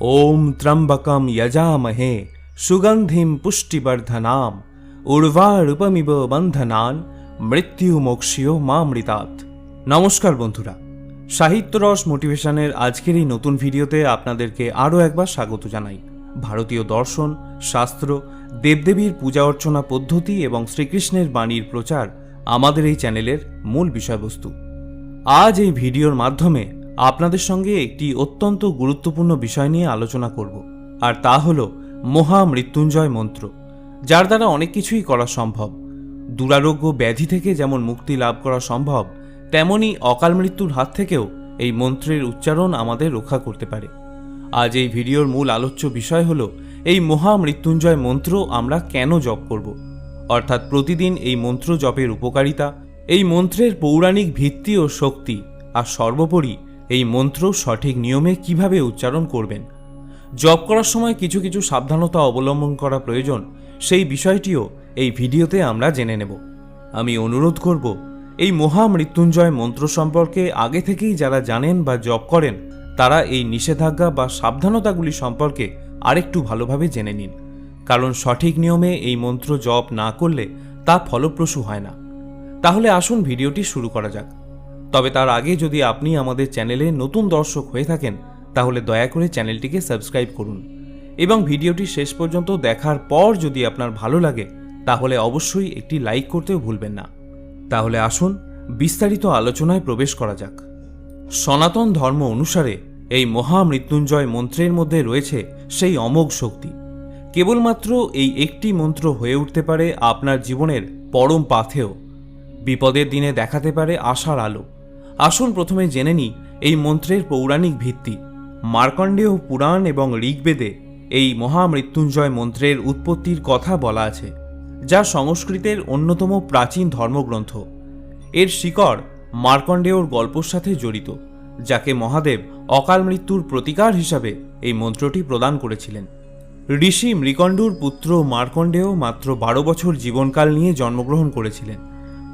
ওম ত্রম্বকম যজামহে সুগন্ধিম পুষ্টিবর্ধনাম উর্বারূপমিব বন্ধনান মৃত্যু মোক্ষিও মামৃতাৎ নমস্কার বন্ধুরা সাহিত্যরস মোটিভেশনের আজকের এই নতুন ভিডিওতে আপনাদেরকে আরও একবার স্বাগত জানাই। ভারতীয় দর্শন, শাস্ত্র, দেবদেবীর পূজা অর্চনা পদ্ধতি এবং শ্রীকৃষ্ণের বাণীর প্রচার আমাদের এই চ্যানেলের মূল বিষয়বস্তু। আজ এই ভিডিওর মাধ্যমে আপনাদের সঙ্গে একটি অত্যন্ত গুরুত্বপূর্ণ বিষয় নিয়ে আলোচনা করব, আর তা হল মহা মৃত্যুঞ্জয় মন্ত্র, যার দ্বারা অনেক কিছুই করা সম্ভব। দুরারোগ্য ব্যাধি থেকে যেমন মুক্তি লাভ করা সম্ভব, তেমনি অকাল মৃত্যুর হাত থেকেও এই মন্ত্রের উচ্চারণ আমাদের রক্ষা করতে পারে। আজ এই ভিডিওর মূল আলোচ্য বিষয় হল, এই মহা মৃত্যুঞ্জয় মন্ত্র আমরা কেন জপ করব? অর্থাৎ প্রতিদিন এই মন্ত্র জপের উপকারিতা, এই মন্ত্রের পৌরাণিক ভিত্তি ও শক্তি, আর সর্বোপরি এই মন্ত্র সঠিক নিয়মে কীভাবে উচ্চারণ করবেন? জপ করার সময় কিছু কিছু সাবধানতা অবলম্বন করা প্রয়োজন, সেই বিষয়টিও এই ভিডিওতে আমরা জেনে নেব। আমি অনুরোধ করব, এই মহা মৃত্যুঞ্জয় মন্ত্র সম্পর্কে আগে থেকেই যারা জানেন বা জপ করেন, তারা এই নিষেধাজ্ঞা বা সাবধানতাগুলি সম্পর্কে আরেকটু ভালোভাবে জেনে নিন। কারণ সঠিক নিয়মে এই মন্ত্র জপ না করলে তা ফলপ্রসূ হয় না। তাহলে আসুন ভিডিওটি শুরু করা যাক। তবে তার আগে যদি আপনি আমাদের চ্যানেলে নতুন দর্শক হয়ে থাকেন, তাহলে দয়া করে চ্যানেলটিকে সাবস্ক্রাইব করুন। এবং ভিডিওটি শেষ পর্যন্ত দেখার পর যদি আপনার ভালো লাগে, তাহলে অবশ্যই একটি লাইক করতেও ভুলবেন না। তাহলে আসুন, বিস্তারিত আলোচনায় প্রবেশ করা যাক। সনাতন ধর্ম অনুসারে এই মহামৃত্যুঞ্জয় মন্ত্রের মধ্যে রয়েছে সেই অমোঘ শক্তি। কেবলমাত্র এই একটি মন্ত্র হয়ে উঠতে পারে আপনার জীবনের পরম পাথেও বিপদের দিনে দেখাতে পারে আশার আলো। আসুন প্রথমে জেনে নিই এই মন্ত্রের পৌরাণিক ভিত্তি। মার্কণ্ডেয় পুরাণ এবং ঋগ্বেদে এই মহামৃত্যুঞ্জয় মন্ত্রের উৎপত্তির কথা বলা আছে, যা সংস্কৃতের অন্যতম প্রাচীন ধর্মগ্রন্থ। এর শিকড় মার্কণ্ডেয়র গল্পর সাথে জড়িত, যাকে মহাদেব অকাল মৃত্যুর প্রতিকার হিসাবে এই মন্ত্রটি প্রদান করেছিলেন। ঋষি মৃকণ্ডুর পুত্র মার্কণ্ডেয় মাত্র বারো বছর জীবনকাল নিয়ে জন্মগ্রহণ করেছিলেন।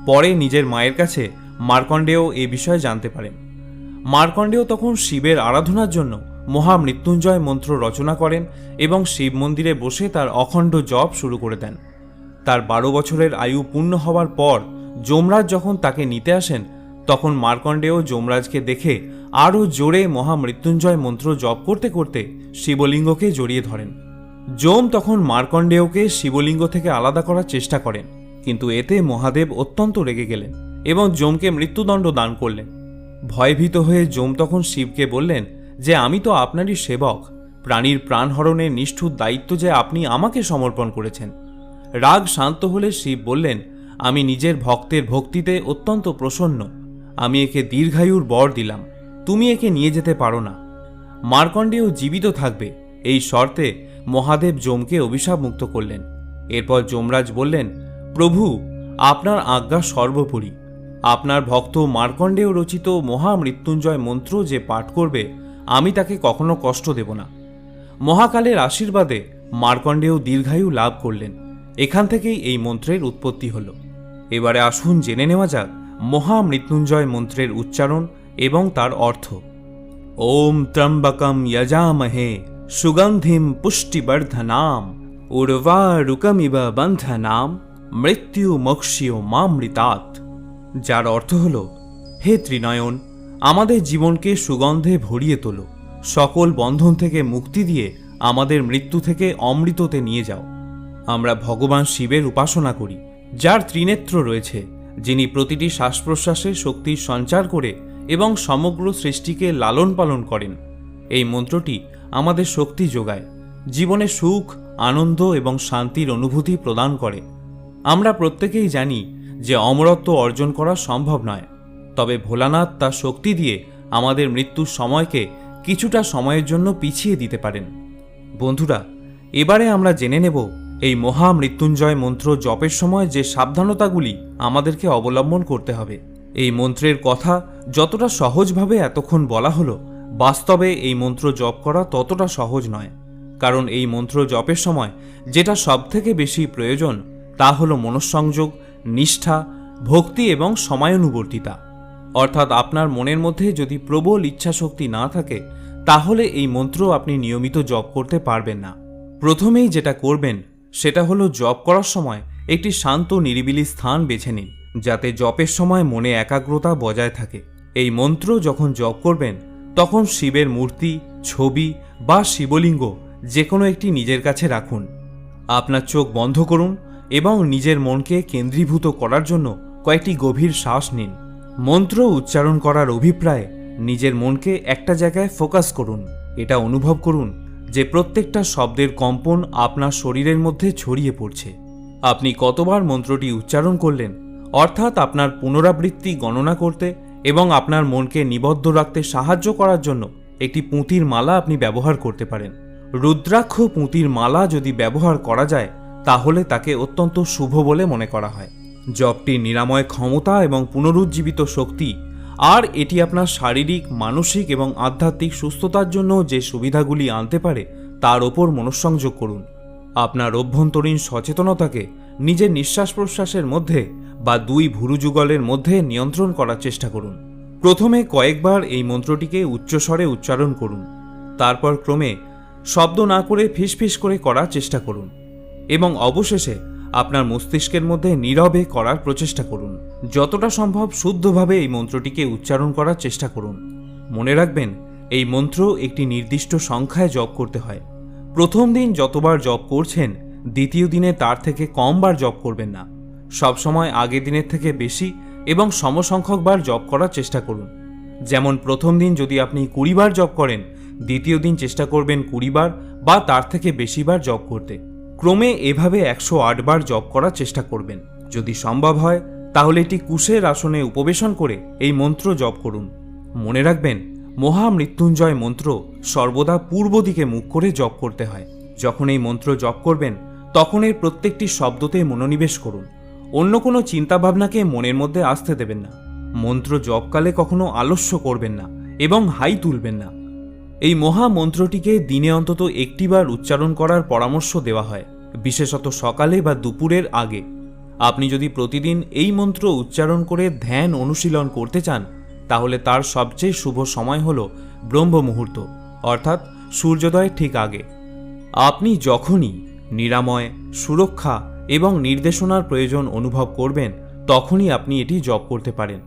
পরে নিজের মায়ের কাছে মার্কণ্ডেয় এ বিষয়ে জানতে পারেন। মার্কণ্ডেয় তখন শিবের আরাধনার জন্য মহা মৃত্যুঞ্জয় মন্ত্র রচনা করেন এবং শিব মন্দিরে বসে তার অখণ্ড জপ শুরু করে দেন। তার বারো বছরের আয়ু পূর্ণ হওয়ার পর যমরাজ যখন তাকে নিতে আসেন, তখন মার্কণ্ডেয় যমরাজকে দেখে আরও জোরে মহামৃত্যুঞ্জয় মন্ত্র জপ করতে করতে শিবলিঙ্গকে জড়িয়ে ধরেন। যম তখন মার্কণ্ডেয়কে শিবলিঙ্গ থেকে আলাদা করার চেষ্টা করেন, কিন্তু এতে মহাদেব অত্যন্ত রেগে গেলেন। এবং যমকে মৃত্যুদণ্ড দান করলেন। ভয়ভীত হয়ে যম তখন শিবকে বললেন যে, আমি তো আপনারই সেবক। প্রাণীর প্রাণহরণের নিষ্ঠুর দায়িত্ব যে আপনি আমাকে সমর্পণ করেছেন। রাগ শান্ত হলে শিব বললেন, আমি নিজের ভক্তের ভক্তিতে অত্যন্ত প্রসন্ন। আমি একে দীর্ঘায়ুর বর দিলাম। তুমি একে নিয়ে যেতে পারো না। মার্কণ্ডেয় জীবিত থাকবে। এই শর্তে মহাদেব যমকে অভিশাপ মুক্ত করলেন। এরপর যমরাজ বললেন, প্রভু, আপনার আজ্ঞা সর্বোপরি। আপনার ভক্ত মার্কণ্ডেয় রচিত মহামৃত্যুঞ্জয় মন্ত্র যে পাঠ করবে, আমি তাকে কখনো কষ্ট দেব না। মহাকালের আশীর্বাদে মার্কণ্ডেয় দীর্ঘায়ু লাভ করলেন। এখান থেকেই এই মন্ত্রের উৎপত্তি হল। এবারে আসুন জেনে নেওয়া যাক মহামৃত্যুঞ্জয় মন্ত্রের উচ্চারণ এবং তার অর্থ। ওম ত্রম্বকম যজামহে সুগন্ধিম পুষ্টিবর্ধনাম উর্বারুকমিব বন্ধনাম মৃত্যু মক্ষীয় মামৃতাৎ যার অর্থ হল, হে ত্রিনয়ন, আমাদের জীবনকে সুগন্ধে ভরিয়ে তোলো। সকল বন্ধন থেকে মুক্তি দিয়ে আমাদের মৃত্যু থেকে অমৃততে নিয়ে যাও। আমরা ভগবান শিবের উপাসনা করি, যার ত্রিনেত্র রয়েছে, যিনি প্রতিটি শ্বাস প্রশ্বাসে শক্তির সঞ্চার করে এবং সমগ্র সৃষ্টিকে লালন পালন করেন। এই মন্ত্রটি আমাদের শক্তি যোগায়, জীবনে সুখ, আনন্দ এবং শান্তির অনুভূতি প্রদান করে। আমরা প্রত্যেকেই জানি যে অমরত্ব অর্জন করা সম্ভব নয়। তবে ভোলানাথ তার শক্তি দিয়ে আমাদের মৃত্যুর সময়কে কিছুটা সময়ের জন্য পিছিয়ে দিতে পারেন। বন্ধুরা, এবারে আমরা জেনে নেব এই মহা মৃত্যুঞ্জয় মন্ত্র জপের সময় যে সাবধানতাগুলি আমাদেরকে অবলম্বন করতে হবে। এই মন্ত্রের কথা যতটা সহজভাবে এতক্ষণ বলা হলো, বাস্তবে এই মন্ত্র জপ করা ততটা সহজ নয়। কারণ এই মন্ত্র জপের সময় যেটা সবথেকে বেশি প্রয়োজন, তা হলো মনঃসংযোগ নিষ্ঠা, ভক্তি এবং সময়ানুবর্তিতা। অর্থাৎ আপনার মনের মধ্যে যদি প্রবল ইচ্ছাশক্তি না থাকে, তাহলে এই মন্ত্র আপনি নিয়মিত জপ করতে পারবেন না। প্রথমেই যেটা করবেন, সেটা হলো জপ করার সময় একটি শান্ত নিরিবিলি স্থান বেছে নিন, যাতে জপের সময় মনে একাগ্রতা বজায় থাকে। এই মন্ত্র যখন জপ করবেন, তখন শিবের মূর্তি, ছবি বা শিবলিঙ্গ যে কোনো একটি নিজের কাছে রাখুন। আপনার চোখ বন্ধ করুন এবং নিজের মনকে কেন্দ্রীভূত করার জন্য কয়েকটি গভীর শ্বাস নিন। মন্ত্র উচ্চারণ করার অভিপ্রায়ে নিজের মনকে একটা জায়গায় ফোকাস করুন। এটা অনুভব করুন যে প্রত্যেকটা শব্দের কম্পন আপনার শরীরের মধ্যে ছড়িয়ে পড়ছে। আপনি কতবার মন্ত্রটি উচ্চারণ করলেন, অর্থাৎ আপনার পুনরাবৃত্তি গণনা করতে এবং আপনার মনকে নিবদ্ধ রাখতে সাহায্য করার জন্য একটি পুঁতির মালা আপনি ব্যবহার করতে পারেন। রুদ্রাক্ষ পুঁতির মালা যদি ব্যবহার করা যায় তাহলে তাকে অত্যন্ত শুভ বলে মনে করা হয়। জবটি নিরাময় ক্ষমতা এবং পুনরুজ্জীবিত শক্তি, আর এটি আপনার শারীরিক, মানসিক এবং আধ্যাত্মিক সুস্থতার জন্য যে সুবিধাগুলি আনতে পারে, তার ওপর মনঃসংযোগ করুন। আপনার অভ্যন্তরীণ সচেতনতাকে নিজের নিঃশ্বাস প্রশ্বাসের মধ্যে বা দুই ভুরুযুগলের মধ্যে নিয়ন্ত্রণ করার চেষ্টা করুন। প্রথমে কয়েকবার এই মন্ত্রটিকে উচ্চস্বরে উচ্চারণ করুন। তারপর ক্রমে শব্দ না করে ফিসফিস করে করার চেষ্টা করুন। এবং অবশেষে আপনার মস্তিষ্কের মধ্যে নীরবে করার প্রচেষ্টা করুন। যতটা সম্ভব শুদ্ধভাবে এই মন্ত্রটিকে উচ্চারণ করার চেষ্টা করুন। মনে রাখবেন, এই মন্ত্র একটি নির্দিষ্ট সংখ্যায় জপ করতে হয়। প্রথম দিন যতবার জপ করছেন, দ্বিতীয় দিনে তার থেকে কমবার জপ করবেন না। সবসময় আগের দিনের থেকে বেশি এবং সমসংখ্যকবার জপ করার চেষ্টা করুন। যেমন প্রথম দিন যদি আপনি কুড়ি বার জপ করেন, দ্বিতীয় দিন চেষ্টা করবেন কুড়ি বার বা তার থেকে বেশিবার জপ করতে। ক্রমে এভাবে একশো বার জপ করার চেষ্টা করবেন। যদি সম্ভব হয়, তাহলে এটি কুশের আসনে উপবেশন করে এই মন্ত্র জপ করুন। মনে রাখবেন মহামৃত্যুঞ্জয় মন্ত্র সর্বদা পূর্ব দিকে মুখ করে জপ করতে হয়। যখন এই মন্ত্র জপ করবেন, তখন এর প্রত্যেকটি শব্দতে মনোনিবেশ করুন। অন্য কোনো চিন্তাভাবনাকে মনের মধ্যে আসতে দেবেন না। মন্ত্র জপকালে কখনো আলস্য করবেন না এবং হাই তুলবেন না। এই মহা মন্ত্রটিকে দিনে অন্তত একটিবার উচ্চারণ করার পরামর্শ দেওয়া হয়, বিশেষত সকালে বা দুপুরের আগে। আপনি যদি প্রতিদিন এই মন্ত্র উচ্চারণ করে ধ্যান অনুশীলন করতে চান, তাহলে তার সবচেয়ে শুভ সময় হল ব্রহ্ম মুহূর্ত অর্থাৎ সূর্যোদয়ের ঠিক আগে। আপনি যখনই নিরাময়, সুরক্ষা এবং নির্দেশনার প্রয়োজন অনুভব করবেন, তখনই আপনি এটি জপ করতে পারেন।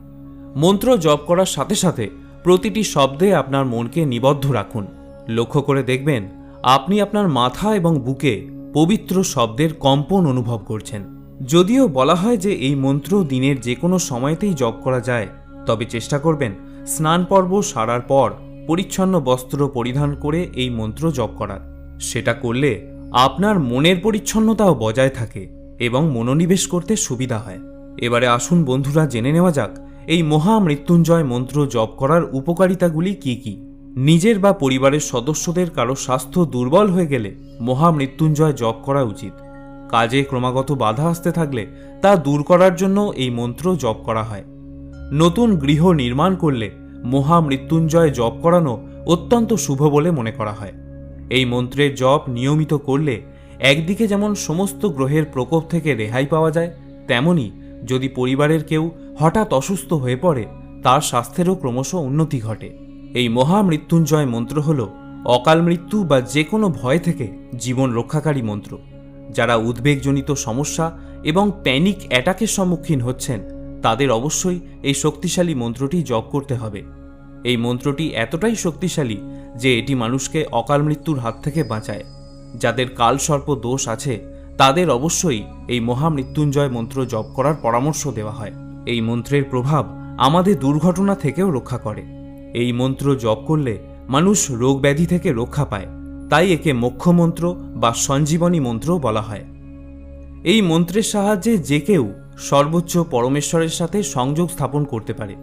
মন্ত্র জপ করার সাথে সাথে প্রতিটি শব্দে আপনার মনকে নিবদ্ধ রাখুন। লক্ষ্য করে দেখবেন, আপনি আপনার মাথা এবং বুকে পবিত্র শব্দের কম্পন অনুভব করছেন। যদিও বলা হয় যে এই মন্ত্র দিনের যে কোনো সময়তেই জপ করা যায়, তবে চেষ্টা করবেন স্নান পর্ব সারার পর পরিচ্ছন্ন বস্ত্র পরিধান করে এই মন্ত্র জপ করার। সেটা করলে আপনার মনের পরিচ্ছন্নতাও বজায় থাকে এবং মনোনিবেশ করতে সুবিধা হয়। এবারে আসুন বন্ধুরা, জেনে নেওয়া যাক এই মহা মৃত্যুঞ্জয় মন্ত্র জপ করার উপকারিতাগুলি কি কি? নিজের বা পরিবারের সদস্যদের কারও স্বাস্থ্য দুর্বল হয়ে গেলে মহা মৃত্যুঞ্জয় জপ করা উচিত। কাজে ক্রমাগত বাধা আসতে থাকলে তা দূর করার জন্য এই মন্ত্র জপ করা হয়। নতুন গৃহ নির্মাণ করলে মহা মৃত্যুঞ্জয় জপ করানো অত্যন্ত শুভ বলে মনে করা হয়। এই মন্ত্রের জপ নিয়মিত করলে একদিকে যেমন সমস্ত গ্রহের প্রকোপ থেকে রেহাই পাওয়া যায়, তেমনি যদি পরিবারের কেউ হঠাৎ অসুস্থ হয়ে পড়ে, তার স্বাস্থ্যেরও ক্রমশ উন্নতি ঘটে। এই মহা মৃত্যুঞ্জয় মন্ত্র হল অকাল মৃত্যু বা যে কোনো ভয় থেকে জীবন রক্ষাকারী মন্ত্র। যারা উদ্বেগজনিত সমস্যা এবং প্যানিক অ্যাটাকের সম্মুখীন হচ্ছেন, তাদের অবশ্যই এই শক্তিশালী মন্ত্রটি জপ করতে হবে। এই মন্ত্রটি এতটাই শক্তিশালী যে এটি মানুষকে অকাল মৃত্যুর হাত থেকে বাঁচায়। যাদের কালসর্প দোষ আছে তাদের অবশ্যই এই মহামৃত্যুঞ্জয় মন্ত্র জপ করার পরামর্শ দেওয়া হয়। এই মন্ত্রের প্রভাব আমাদের দুর্ঘটনা থেকেও রক্ষা করে। এই মন্ত্র জপ করলে মানুষ রোগ ব্যাধি থেকে রক্ষা পায়। তাই একে মোক্ষ মন্ত্র বা সঞ্জীবনী মন্ত্র বলা হয়। এই মন্ত্রের সাহায্যে যে কেউ সর্বোচ্চ পরমেশ্বরের সাথে সংযোগ স্থাপন করতে পারে।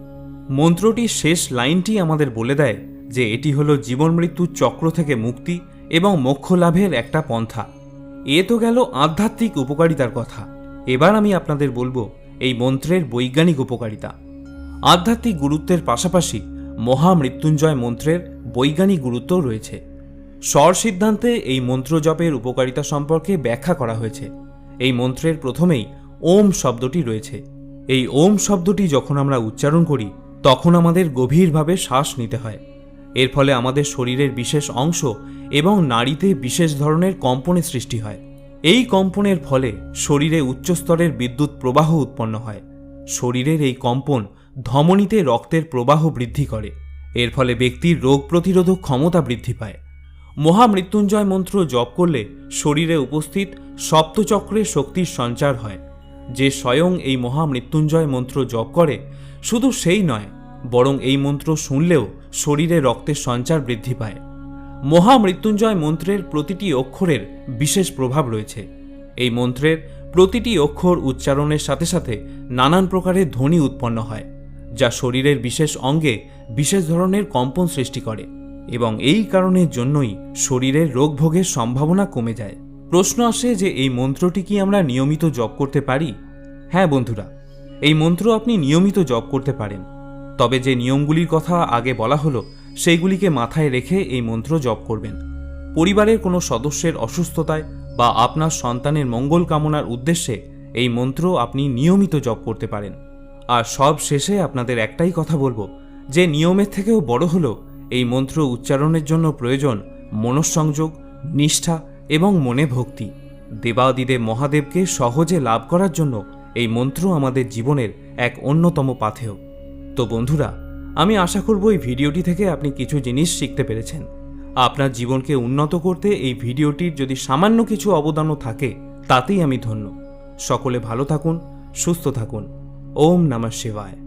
মন্ত্রটির শেষ লাইনটি আমাদের বলে দেয় যে এটি হলো জীবন মৃত্যুর চক্র থেকে মুক্তি এবং মোক্ষ লাভের একটা পন্থা। এ তো গেল আধ্যাত্মিক উপকারিতার কথা। এবার আমি আপনাদের বলব এই মন্ত্রের বৈজ্ঞানিক উপকারিতা। আধ্যাত্মিক গুরুত্বের পাশাপাশি মহামৃত্যুঞ্জয় মন্ত্রের বৈজ্ঞানিক গুরুত্বও রয়েছে। স্বর সিদ্ধান্তে এই মন্ত্র জপের উপকারিতা সম্পর্কে ব্যাখ্যা করা হয়েছে। এই মন্ত্রের প্রথমেই ওম শব্দটি রয়েছে। এই ওম শব্দটি যখন আমরা উচ্চারণ করি, তখন আমাদের গভীরভাবে শ্বাস নিতে হয়। এর ফলে আমাদের শরীরের বিশেষ অংশ এবং নাড়িতে বিশেষ ধরনের কম্পনের সৃষ্টি হয়। এই কম্পনের ফলে শরীরে উচ্চস্তরের বিদ্যুৎ প্রবাহ উৎপন্ন হয়। শরীরের এই কম্পন ধমনীতে রক্তের প্রবাহ বৃদ্ধি করে। এর ফলে ব্যক্তির রোগ প্রতিরোধক ক্ষমতা বৃদ্ধি পায়। মহামৃত্যুঞ্জয় মন্ত্র জপ করলে শরীরে উপস্থিত সপ্তচক্রে শক্তির সঞ্চার হয়। যে স্বয়ং এই মহামৃত্যুঞ্জয় মন্ত্র জপ করে, শুধু সেই নয়, বরং এই মন্ত্র শুনলেও শরীরে রক্তের সঞ্চার বৃদ্ধি পায়। মহামৃত্যুঞ্জয় মন্ত্রের প্রতিটি অক্ষরের বিশেষ প্রভাব রয়েছে। এই মন্ত্রের প্রতিটি অক্ষর উচ্চারণের সাথে সাথে নানান প্রকারের ধ্বনি উৎপন্ন হয়, যা শরীরের বিশেষ অঙ্গে বিশেষ ধরনের কম্পন সৃষ্টি করে এবং এই কারণের জন্যই শরীরের রোগভোগের সম্ভাবনা কমে যায়। প্রশ্ন আসে যে এই মন্ত্রটি কি আমরা নিয়মিত জপ করতে পারি? হ্যাঁ বন্ধুরা, এই মন্ত্র আপনি নিয়মিত জপ করতে পারেন। তবে যে নিয়মগুলির কথা আগে বলা হলো, সেইগুলিকে মাথায় রেখে এই মন্ত্র জপ করবেন। পরিবারের কোনো সদস্যের অসুস্থতায় বা আপনার সন্তানের মঙ্গল কামনার উদ্দেশ্যে এই মন্ত্র আপনি নিয়মিত জপ করতে পারেন। আর সব শেষে আপনাদের একটাই কথা বলব, যে নিয়মের থেকেও বড় হলো, এই মন্ত্র উচ্চারণের জন্য প্রয়োজন মনঃসংযোগ, নিষ্ঠা এবং মনে ভক্তি। দেবাদিদেব মহাদেবকে সহজে লাভ করার জন্য এই মন্ত্র আমাদের জীবনের এক অন্যতম পাথেয়। তো বন্ধুরা, আমি আশা করব এই ভিডিওটি থেকে আপনি কিছু জিনিস শিখতে পেরেছেন। আপনার জীবনকে উন্নত করতে এই ভিডিওটির যদি সামান্য কিছু অবদানও থাকে, তাতেই আমি ধন্য। সকলে ভালো থাকুন, সুস্থ থাকুন। ওম নমঃ শিবায়।